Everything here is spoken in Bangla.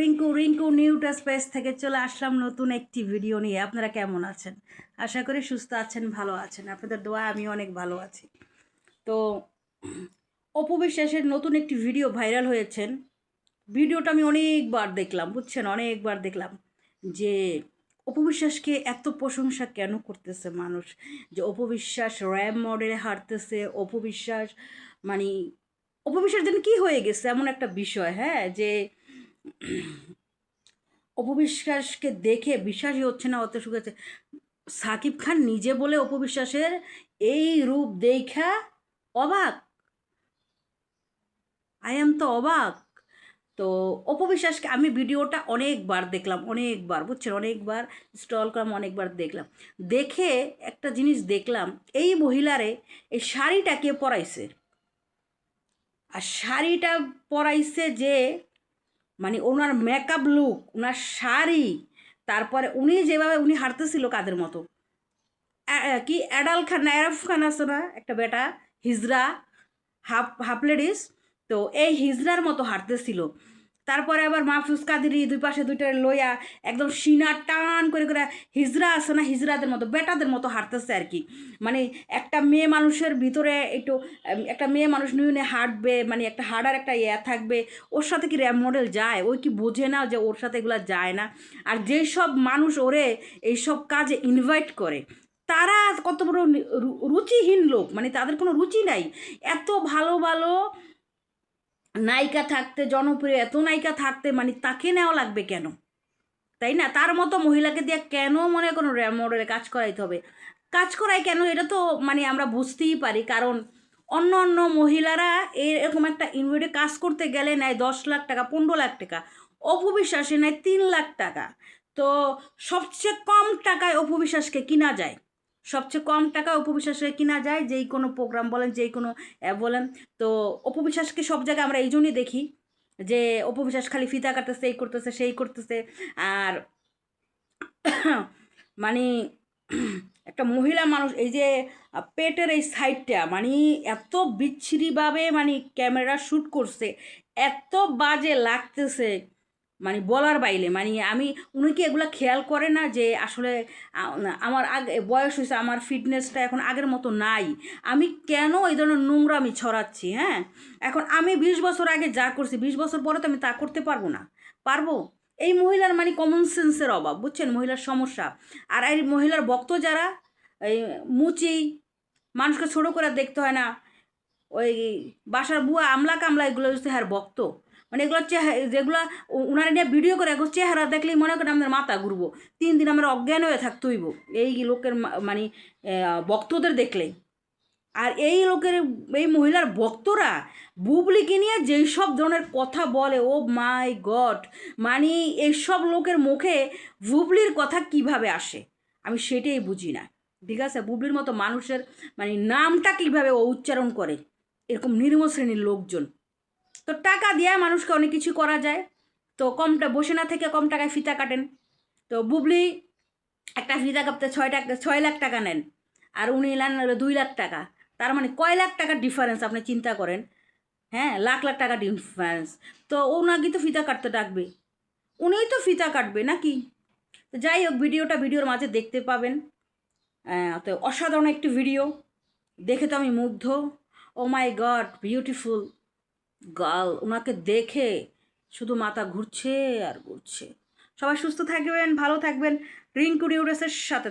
নিউরাস স্পেস থেকে চলে আসলাম নতুন একটি ভিডিও নিয়ে। আপনারা কেমন আছেন? আশা করি সুস্থ আছেন, ভালো আছেন। আপনাদের দোয়া, আমি অনেক ভালো আছি। তো, অপু বিশ্বাসের নতুন একটি ভিডিও ভাইরাল হয়েছেন ভিডিওটা আমি অনেকবার দেখলাম, বুঝছেন? অনেকবার দেখলাম যে অপবিশ্বাসকে এত প্রশংসা কেন করতেছে মানুষ? যে অপবিশ্বাস র্যাম মডেলে হারতেছে অপবিশ্বাস মানে অপবিশ্বাস যেন কী হয়ে গেছে? এমন একটা বিষয় হ্যাঁ? যে অপবিশ্বাসকে দেখে বিশ্বাসই হচ্ছে না, অত শুকেছে সাকিব খান নিজে বলে অপবিশ্বাসের এই রূপ দেখা অবাক। আই এম তো অবাক। তো অপবিশ্বাসকে আমি ভিডিওটা অনেকবার দেখলাম, অনেকবার, বুঝছেন? অনেকবার স্টল করলাম অনেকবার দেখলাম। দেখে একটা জিনিস দেখলাম, এই মহিলারে এই শাড়িটা কে পরাইছে? আর শাড়িটা পরাইছে যে মানে ওনার মেকআপ লুক ওনার শাড়ি, তারপরে উনি যেভাবে উনি হাঁটতেছিল কাদের মতো। কি অ্যাডাল খান, নায়রফ খান আছে না, একটা বেটা, হিজরা, হাফ হাফ লেডিস, তো এই হিজরার মতো হাঁটতেছিল। তারপরে আবার মাহফুজ কাদেরি দুই পাশে দুইটা লইয়া একদম সিনা টান করে করে হিজরা আছে না, হিজরাদের মতো, বেটাদের মতো হাঁটতেছে আর কি। মানে একটা মেয়ে মানুষের ভিতরে একটু একটা মেয়ে মানুষ নিয়ে হাঁটবে মানে একটা হাঁটার একটা ইয়া থাকবে, ওর সাথে কি র্যাম মডেল যায়? ওই কি বোঝে না যে ওর সাথে এগুলো যায় না? আর যেই সব মানুষ ওরে এইসব কাজে ইনভাইট করে, তারা কত বড় রুচিহীন লোক মানে তাদের কোনো রুচি নাই। এত ভালো ভালো নায়িকা থাকতে, জনপ্রিয়, এত নায়িকা থাকতে মানে তাকে নেওয়া লাগবে কেন? তাই না? তার মতো মহিলাকে দিয়ে কেন মনে কোনো মডেলে কাজ করাইতে হবে? কাজ করায় কেন? এটা তো মানে আমরা বুঝতেই পারি। কারণ অন্য অন্য মহিলারা এরকম একটা ইনভাইটে কাজ করতে গেলে নেয় দশ লাখ টাকা, পনেরো লাখ টাকা। অপবিশ্বাসে নেয় তিন লাখ টাকা। তো সবচেয়ে কম টাকায় অপবিশ্বাসকে কিনা যায়? সবচেয়ে কম টাকা অপবিশ্বাসকে কিনা যায়, যেই কোনো প্রোগ্রাম বলেন, যেই কোনো অ্যাপ বলেন। তো অপবিশ্বাসকে সব জায়গায় আমরা এই জন্যই দেখি যে অপবিশ্বাস খালি ফিতা কাটতেছে এই করতেছে, সেই করতেছে। আর মানে একটা মহিলা মানুষ, এই যে পেটের এই সাইডটা মানে এত বিচ্ছিরিভাবে মানে ক্যামেরা শ্যুট করছে, এত বাজে লাগতেছে। মানে বলার বাইলে মানে আমি, উনি কি এগুলো খেয়াল করে না যে আসলে আমার আগে, বয়স হয়েছে আমার ফিটনেসটা এখন আগের মতো নাই? আমি কেন এই ধরনের নোংরা আমি ছড়াচ্ছি হ্যাঁ? এখন আমি বিশ বছর আগে যা করছি, বিশ বছর পরে তো আমি তা করতে পারব না। পারব? এই মহিলার মানে কমন সেন্সের অভাব, বুঝছেন? মহিলার সমস্যা। আর এই মহিলার ভক্ত যারা, এই মুচি, মানুষকে ছোটো করে দেখতে হয় না, ওই বাসার বুয়া আমলা কামলা এগুলো হচ্ছে হ্যাঁ ভক্ত। মানে এগুলো চেহারা যেগুলো ওনারা নিয়ে ভিডিও করে এগুলো চেহারা দেখলেই মনে করেন আমাদের মাথা ঘুরবো। তিন দিন আমরা অজ্ঞান হয়ে থাকতে হইব। এই লোকের মানে আহ, ভক্তদের দেখলে আর এই লোকের এই মহিলার ভক্তরা বুবলিকে নিয়ে যেই সব ধরনের কথা বলে ও মাই গড! মানে এইসব লোকের মুখে বুবলির কথা কীভাবে আসে? আমি সেটাই বুঝি না। ঠিক আছে? বুবলির মতো মানুষের মানে নামটা কীভাবে ও উচ্চারণ করে? এরকম নির্ম শ্রেণির লোকজন। তো টাকা দিয়ে মানুষকে অনেক কিছু করা যায়। তো কমটা, বসে না থেকে কম টাকায় ফিতা কাটেন। তো বুবলি একটা ফিতা কাটতে ছয় টাকা, ছয় লাখ টাকা নেন আর উনি নেন দুই লাখ টাকা। তার মানে কয় লাখ টাকার ডিফারেন্স আপনি চিন্তা করেন? হ্যাঁ লাখ লাখ টাকা ডিফারেন্স তো ওনাকে তো ফিতা কাটতে ডাকবে। উনিই তো ফিতা কাটবে নাকি? তো যাই হোক, ভিডিওটা ভিডিওর মাঝে দেখতে পাবেন। তো অসাধারণ একটি ভিডিও। দেখে তো আমি মুগ্ধ। Oh my god beautiful girl ওনাকে দেখে শুধু মাথা ঘুরছে আর ঘুরছে। সবাই সুস্থ থাকবেন, ভালো থাকবেন। রিঙ্কু ডিউরেসের সাথে